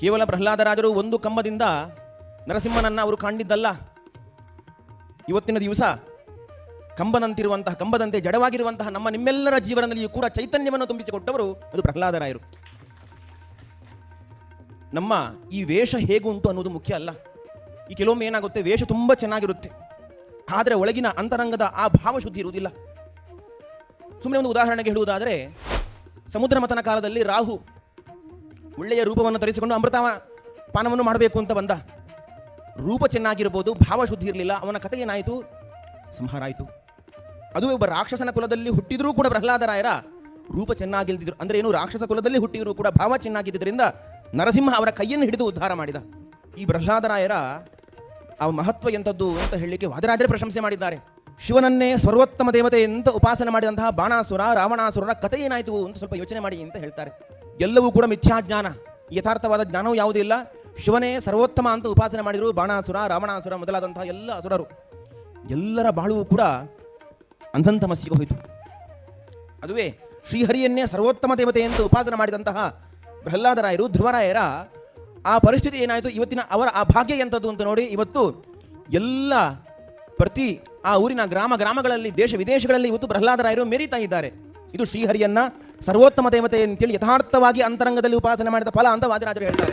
ಕೇವಲ ಪ್ರಹ್ಲಾದರಾಜರು ಒಂದು ಕಂಬದಿಂದ ನರಸಿಂಹನನ್ನ ಅವರು ಕಾಣಿದ್ದಲ್ಲ ಇವತ್ತಿನ ದಿವಸ ಕಂಬನಂತಿರುವಂತಹ, ಕಂಬದಂತೆ ಜಡವಾಗಿರುವಂತಹ ನಮ್ಮ ನಿಮ್ಮೆಲ್ಲರ ಜೀವನದಲ್ಲಿಯೂ ಕೂಡ ಚೈತನ್ಯವನ್ನು ತುಂಬಿಸಿಕೊಟ್ಟವರು ಅದು ಪ್ರಹ್ಲಾದರಾಯರು. ನಮ್ಮ ಈ ವೇಷ ಹೇಗುಂಟು ಅನ್ನೋದು ಮುಖ್ಯ ಅಲ್ಲ. ಈ ಕೆಲವೊಮ್ಮೆ ಏನಾಗುತ್ತೆ, ವೇಷ ತುಂಬ ಚೆನ್ನಾಗಿರುತ್ತೆ. ಆದರೆ ಒಳಗಿನ ಅಂತರಂಗದ ಆ ಭಾವ ಶುದ್ಧಿ ಇರುವುದಿಲ್ಲ. ಸುಮ್ಮನೆ ಒಂದು ಉದಾಹರಣೆಗೆ ಹೇಳುವುದಾದರೆ, ಸಮುದ್ರ ಮತನ ಕಾಲದಲ್ಲಿ ರಾಹು ಒಳ್ಳೆಯ ರೂಪವನ್ನು ತರಿಸಿಕೊಂಡು ಅಮೃತ ಪಾನವನ್ನು ಮಾಡಬೇಕು ಅಂತ ಬಂದ. ರೂಪ ಚೆನ್ನಾಗಿರ್ಬೋದು ಭಾವಶುದ್ಧಿ ಇರಲಿಲ್ಲ, ಅವನ ಕಥೆ ಏನಾಯಿತು? ಸಂಹಾರ ಆಯಿತು ಅದು ಒಬ್ಬ ರಾಕ್ಷಸನ ಕುಲದಲ್ಲಿ ಹುಟ್ಟಿದರೂ ಕೂಡ ಪ್ರಹ್ಲಾದರಾಯರ ರೂಪ ಚೆನ್ನಾಗಿಲ್ದಿದ್ರು. ಅಂದರೆ ಏನು, ರಾಕ್ಷಸ ಕುಲದಲ್ಲಿ ಹುಟ್ಟಿದರೂ ಕೂಡ ಭಾವ ಚೆನ್ನಾಗಿದ್ದರಿಂದ ನರಸಿಂಹ ಅವರ ಕೈಯನ್ನು ಹಿಡಿದು ಉದ್ಧಾರ ಮಾಡಿದ. ಈ ಪ್ರಹ್ಲಾದರಾಯರ ಆ ಮಹತ್ವ ಎಂಥದ್ದು ಅಂತ ಹೇಳಲಿಕ್ಕೆ ವಾದರಾಜರೇ ಪ್ರಶಂಸೆ ಮಾಡಿದ್ದಾರೆ. ಶಿವನನ್ನೇ ಸರ್ವೋತ್ತಮ ದೇವತೆ ಅಂತ ಉಪಾಸನೆ ಮಾಡಿದಂತಹ ಬಾಣಾಸುರ, ರಾವಣಾಸುರರ ಕಥೆ ಏನಾಯಿತು ಅಂತ ಸ್ವಲ್ಪ ಯೋಚನೆ ಮಾಡಿ ಅಂತ ಹೇಳ್ತಾರೆ. ಎಲ್ಲವೂ ಕೂಡ ಮಿಥ್ಯಾಜ್ಞಾನ ಯಥಾರ್ಥವಾದ ಜ್ಞಾನವೂ ಯಾವುದೂ ಇಲ್ಲ. ಶಿವನೇ ಸರ್ವೋತ್ತಮ ಅಂತ ಉಪಾಸನೆ ಮಾಡಿದರು ಬಾಣಾಸುರ, ರಾವಣಾಸುರ ಮೊದಲಾದಂತಹ ಎಲ್ಲ ಅಸುರರು. ಎಲ್ಲರ ಬಾಳುವು ಕೂಡ ಅಂಧಂತಮಸ್ಸಿಗೆ ಹೋಯಿತು. ಅದುವೇ ಶ್ರೀಹರಿಯನ್ನೇ ಸರ್ವೋತ್ತಮ ದೇವತೆ ಎಂದು ಉಪಾಸನೆ ಮಾಡಿದಂತಹ ಪ್ರಹ್ಲಾದರಾಯರು ಧ್ರುವರಾಯರ ಆ ಪರಿಸ್ಥಿತಿ ಏನಾಯಿತು? ಇವತ್ತಿನ ಅವರ ಆ ಭಾಗ್ಯ ಎಂಥದ್ದು ಅಂತ ನೋಡಿ, ಇವತ್ತು ಎಲ್ಲ ಪ್ರತಿ ಆ ಊರಿನ ಗ್ರಾಮ, ಗ್ರಾಮಗಳಲ್ಲಿ, ದೇಶ ವಿದೇಶಗಳಲ್ಲಿ ಇವತ್ತು ಪ್ರಹ್ಲಾದರಾಯರು ಮೇರಿತಾ ಇದ್ದಾರೆ. ಇದು ಶ್ರೀಹರಿಯನ್ನ ಸರ್ವೋತ್ತಮ ದೇವತೆ ಅಂತೇಳಿ ಯಥಾರ್ಥವಾಗಿ ಅಂತರಂಗದಲ್ಲಿ ಉಪಾಸನೆ ಮಾಡಿದ ಫಲ ಅಂತ ವಾದಿರಾಜರು ಹೇಳ್ತಾರೆ.